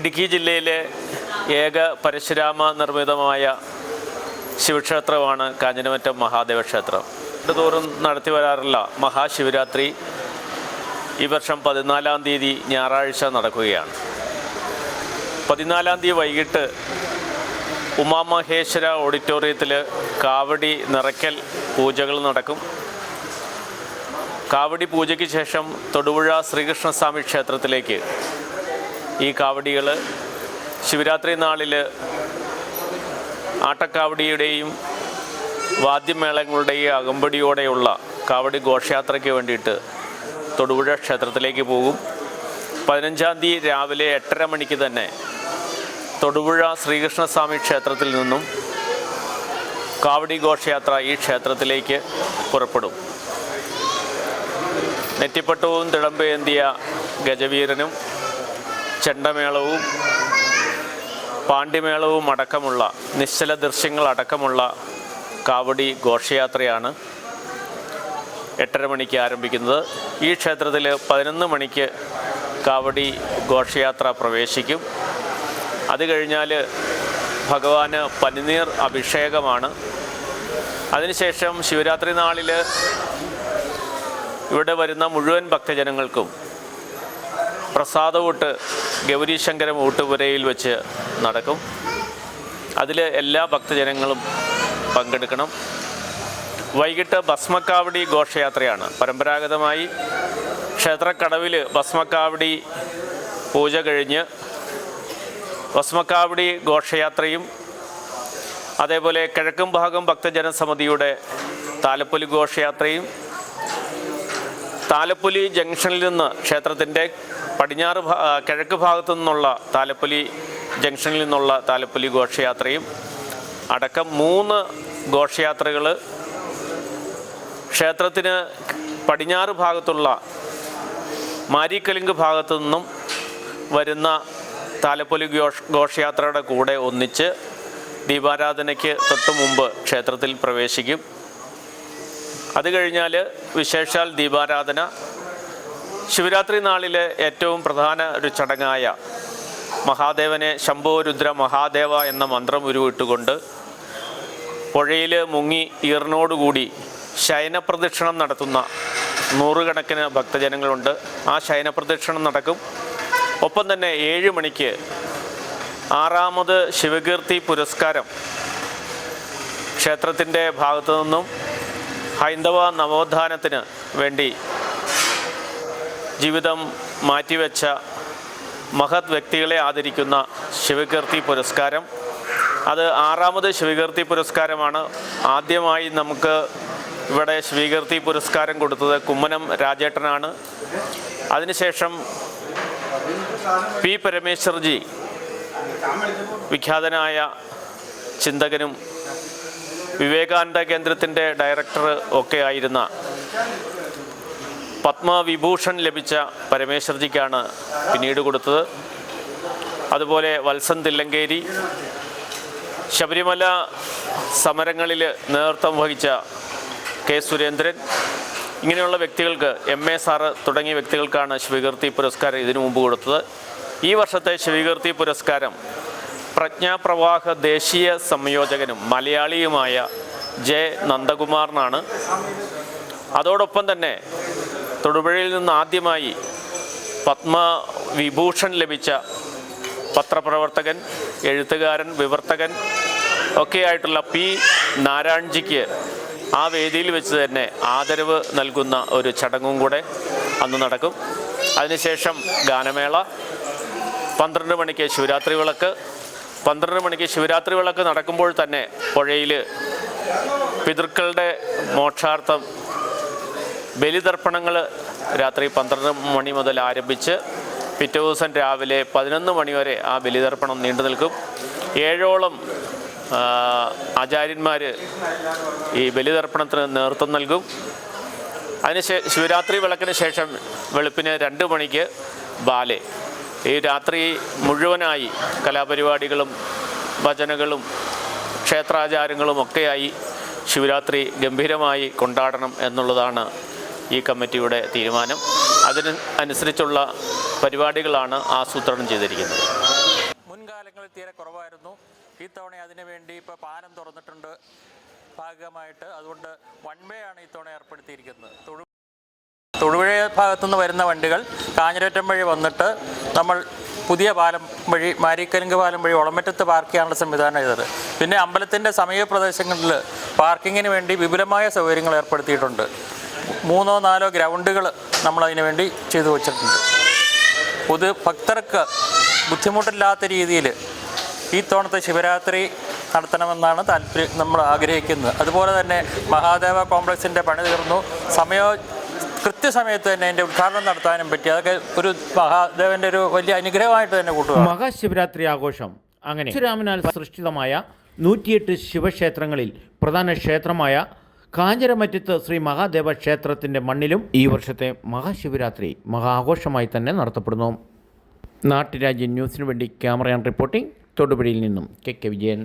ഇടുക്കി ജില്ലയിലെ ഏക പരശുരാമ നിർമ്മിതമായ ശിവക്ഷേത്രമാണ് കാഞ്ഞിരമറ്റം മഹാദേവ ക്ഷേത്രം തോറും നടത്തി വരാറുള്ള മഹാശിവരാത്രി ഈ വർഷം പതിനാലാം തീയതി ഞായറാഴ്ച നടക്കുകയാണ്. പതിനാലാം തീയതി വൈകിട്ട് ഉമാമഹേശ്വര ഓഡിറ്റോറിയത്തിൽ കാവടി നിറയ്ക്കൽ പൂജകൾ നടക്കും. കാവടി പൂജയ്ക്ക് ശേഷം തൊടുപുഴ ശ്രീകൃഷ്ണസ്വാമി ക്ഷേത്രത്തിലേക്ക് ഈ കാവടികൾ ശിവരാത്രി നാളിൽ ആട്ടക്കാവടിയുടെയും വാദ്യമേളങ്ങളുടെയും അകമ്പടിയോടെയുള്ള കാവടി ഘോഷയാത്രയ്ക്ക് വേണ്ടിയിട്ട് തൊടുപുഴ ക്ഷേത്രത്തിലേക്ക് പോകും. പതിനഞ്ചാം തീയതി രാവിലെ എട്ടര മണിക്ക് തന്നെ തൊടുപുഴ ശ്രീകൃഷ്ണസ്വാമി ക്ഷേത്രത്തിൽ നിന്നും കാവടി ഘോഷയാത്ര ഈ ക്ഷേത്രത്തിലേക്ക് പുറപ്പെടും. നെറ്റിപ്പട്ടവും തിളമ്പേന്തിയ ഗജവീരനും ചെണ്ടമേളവും പാണ്ഡ്യമേളവും അടക്കമുള്ള നിശ്ചല ദൃശ്യങ്ങൾ അടക്കമുള്ള കാവടി ഘോഷയാത്രയാണ് എട്ടര മണിക്ക് ആരംഭിക്കുന്നത്. ഈ ക്ഷേത്രത്തിൽ പതിനൊന്ന് മണിക്ക് കാവടി ഘോഷയാത്ര പ്രവേശിക്കും. അത് കഴിഞ്ഞാൽ ഭഗവാന് പനിനീർ അഭിഷേകമാണ്. അതിനുശേഷം ശിവരാത്രി നാളിൽ ഇവിടെ വരുന്ന മുഴുവൻ ഭക്തജനങ്ങൾക്കും പ്രസാദവൂട്ട് ഗൗരീശങ്കരം ഊട്ടുപുരയിൽ വെച്ച് നടക്കും. അതിൽ എല്ലാ ഭക്തജനങ്ങളും പങ്കെടുക്കണം. വൈകിട്ട് ഭസ്മക്കാവടി ഘോഷയാത്രയാണ്. പരമ്പരാഗതമായി ക്ഷേത്രക്കടവിൽ ഭസ്മക്കാവടി പൂജ കഴിഞ്ഞ് ഭസ്മക്കാവടി ഘോഷയാത്രയും അതേപോലെ കിഴക്കും ഭാഗം ഭക്തജനസമിതിയുടെ താലപ്പൊലി ഘോഷയാത്രയും താലപ്പൊലി ജംഗ്ഷനിൽ നിന്ന് ക്ഷേത്രത്തിന്റെ പടിഞ്ഞാറ് കിഴക്ക് ഭാഗത്തു നിന്നുള്ള താലപ്പൊലി ജംഗ്ഷനിൽ നിന്നുള്ള താലപ്പൊലി ഘോഷയാത്രയും അടക്കം മൂന്ന് ഘോഷയാത്രകൾ ക്ഷേത്രത്തിന് പടിഞ്ഞാറ് ഭാഗത്തുള്ള മാരിക്കലിങ്ക് ഭാഗത്തു നിന്നും വരുന്ന താലപ്പൊലി ഘോഷ ഘോഷയാത്രയുടെ കൂടെ ഒന്നിച്ച് ദീപാരാധനയ്ക്ക് തൊട്ട് മുമ്പ് ക്ഷേത്രത്തിൽ പ്രവേശിക്കും. അത് കഴിഞ്ഞാൽ വിശേഷാൽ ദീപാരാധന ശിവരാത്രി നാളിലെ ഏറ്റവും പ്രധാന ഒരു ചടങ്ങായ മഹാദേവനെ ശംഭോ രുദ്ര മഹാദേവ എന്ന മന്ത്രം ഉരുവിട്ടുകൊണ്ട് പുഴയിൽ മുങ്ങി ഈറിനോടുകൂടി ശയനപ്രദക്ഷിണം നടത്തുന്ന നൂറുകണക്കിന് ഭക്തജനങ്ങളുണ്ട്. ആ ശയനപ്രദക്ഷിണം നടക്കും. ഒപ്പം തന്നെ ഏഴ് മണിക്ക് ആറാമത് ശിവകീർത്തി പുരസ്കാരം ക്ഷേത്രത്തിന്റെ ഭാഗത്തു നിന്നും ഹൈന്ദവ നവോത്ഥാനത്തിന് വേണ്ടി ജീവിതം മാറ്റിവെച്ച മഹത് വ്യക്തികളെ ആദരിക്കുന്ന ശിവകീർത്തി പുരസ്കാരം. അത് ആറാമത് ശിവകീർത്തി പുരസ്കാരമാണ്. ആദ്യമായി നമുക്ക് ഇവിടെ ശിവകീർത്തി പുരസ്കാരം കൊടുത്തത് കുമ്മനം രാജേട്ടനാണ്. അതിനുശേഷം പി പരമേശ്വർജി വിഖ്യാതനായ ചിന്തകനും വിവേകാനന്ദ കേന്ദ്രത്തിന്റെ ഡയറക്ടർ ഒക്കെ ആയിരുന്ന പത്മവിഭൂഷൺ ലഭിച്ച പരമേശ്വർജിക്കാണ് പിന്നീട് കൊടുത്തത്. അതുപോലെ വത്സൻ തില്ലങ്കേരി ശബരിമല സമരങ്ങളിൽ നേതൃത്വം വഹിച്ച കെ സുരേന്ദ്രൻ ഇങ്ങനെയുള്ള വ്യക്തികൾക്ക് എം എ സാറ് തുടങ്ങിയ വ്യക്തികൾക്കാണ് ശിവകീർത്തി പുരസ്കാരം ഇതിനു മുമ്പ് കൊടുത്തത്. ഈ വർഷത്തെ ശിവകീർത്തി പുരസ്കാരം പ്രജ്ഞാപ്രവാഹ ദേശീയ സംയോജകനും മലയാളിയുമായ ജെ നന്ദകുമാറിനാണ്. അതോടൊപ്പം തന്നെ തൊടുപുഴയിൽ നിന്ന് ആദ്യമായി പത്മവിഭൂഷൺ ലഭിച്ച പത്രപ്രവർത്തകൻ എഴുത്തുകാരൻ വിവർത്തകൻ ഒക്കെയായിട്ടുള്ള പി നാരായൺജിക്ക് ആ വേദിയിൽ വെച്ച് തന്നെ ആദരവ് നൽകുന്ന ഒരു ചടങ്ങും കൂടെ അന്ന് നടക്കും. അതിനുശേഷം ഗാനമേള. പന്ത്രണ്ട് മണിക്ക് ശിവരാത്രി വിളക്ക്. പന്ത്രണ്ട് മണിക്ക് ശിവരാത്രി വിളക്ക് നടക്കുമ്പോൾ തന്നെ പുഴയിൽ പിതൃക്കളുടെ മോക്ഷാർത്ഥം ബലിതർപ്പണങ്ങൾ രാത്രി പന്ത്രണ്ട് മണി മുതൽ ആരംഭിച്ച് പിറ്റേ ദിവസം രാവിലെ പതിനൊന്ന് മണിവരെ ആ ബലിതർപ്പണം നീണ്ടു നിൽക്കും. ഏഴോളം ആചാര്യന്മാർ ഈ ബലിതർപ്പണത്തിന് നേതൃത്വം നൽകും. അതിന് ശേ ശിവരാത്രി വിളക്കിന് ശേഷം വെളുപ്പിന് രണ്ട് മണിക്ക് ബാലെ. ഈ രാത്രി മുഴുവനായി കലാപരിപാടികളും ഭജനകളും ക്ഷേത്രാചാരങ്ങളും ഒക്കെയായി ശിവരാത്രി ഗംഭീരമായി കൊണ്ടാടണം എന്നുള്ളതാണ് ഈ കമ്മിറ്റിയുടെ തീരുമാനം. അതിന് അനുസരിച്ചുള്ള പരിപാടികളാണ് ആസൂത്രണം ചെയ്തിരിക്കുന്നത്. മുൻകാലങ്ങളിൽ തീരെ ഈ തവണ അതിനു വേണ്ടി ഇപ്പോൾ പാലം തുറന്നിട്ടുണ്ട് ഭാഗമായിട്ട്. അതുകൊണ്ട് വൺ വേ ആണ് ഈ തവണ ഏർപ്പെടുത്തിയിരിക്കുന്നത്. തൊടുപുഴ ഭാഗത്തുനിന്ന് വരുന്ന വണ്ടികൾ കാഞ്ഞിരറ്റം വഴി വന്നിട്ട് നമ്മൾ പുതിയ പാലം വഴി മാരിക്കലിംഗ് പാലം വഴി ഒളമറ്റത്ത് പാർക്ക് ചെയ്യാനുള്ള സംവിധാനം ചെയ്തത്. പിന്നെ അമ്പലത്തിന്റെ സമീപ പ്രദേശങ്ങളിൽ പാർക്കിങ്ങിന് വേണ്ടി വിപുലമായ സൗകര്യങ്ങൾ ഏർപ്പെടുത്തിയിട്ടുണ്ട്. മൂന്നോ നാലോ ഗ്രൗണ്ടുകൾ നമ്മൾ അതിനു വേണ്ടി ചെയ്തു വച്ചിട്ടുണ്ട്. പൊതു ഭക്തർക്ക് ബുദ്ധിമുട്ടില്ലാത്ത രീതിയിൽ ഈ തോണത്തെ ശിവരാത്രി നടത്തണമെന്നാണ് താല്പര്യം നമ്മൾ ആഗ്രഹിക്കുന്നത്. അതുപോലെ തന്നെ മഹാദേവ കോംപ്ലക്സിന്റെ പണി തീർന്നു. സമയോ കൃത്യസമയത്ത് തന്നെ അതിന്റെ ഉദ്ഘാടനം നടത്താനും പറ്റി. അതൊക്കെ ഒരു മഹാദേവന്റെ ഒരു വലിയ അനുഗ്രഹമായിട്ട് തന്നെ കൂട്ടുക മഹാശിവരാത്രി ആഘോഷം അങ്ങനെ ശ്രീരാമനാൽ സൃഷ്ടിതമായ നൂറ്റിയെട്ട് ശിവക്ഷേത്രങ്ങളിൽ പ്രധാന ക്ഷേത്രമായ കാഞ്ഞിരമറ്റത്ത് ശ്രീ മഹാദേവ ക്ഷേത്രത്തിന്റെ മണ്ണിലും ഈ വർഷത്തെ മഹാശിവരാത്രി മഹാഘോഷമായി തന്നെ നടത്തപ്പെടുന്നു. നാട്ടുരാജ്യ ന്യൂസിനു വേണ്ടി ക്യാമറയാൻ റിപ്പോർട്ടിംഗ്. തൊടുപുഴയിൽ നിന്നും കെ കെ വിജയൻ.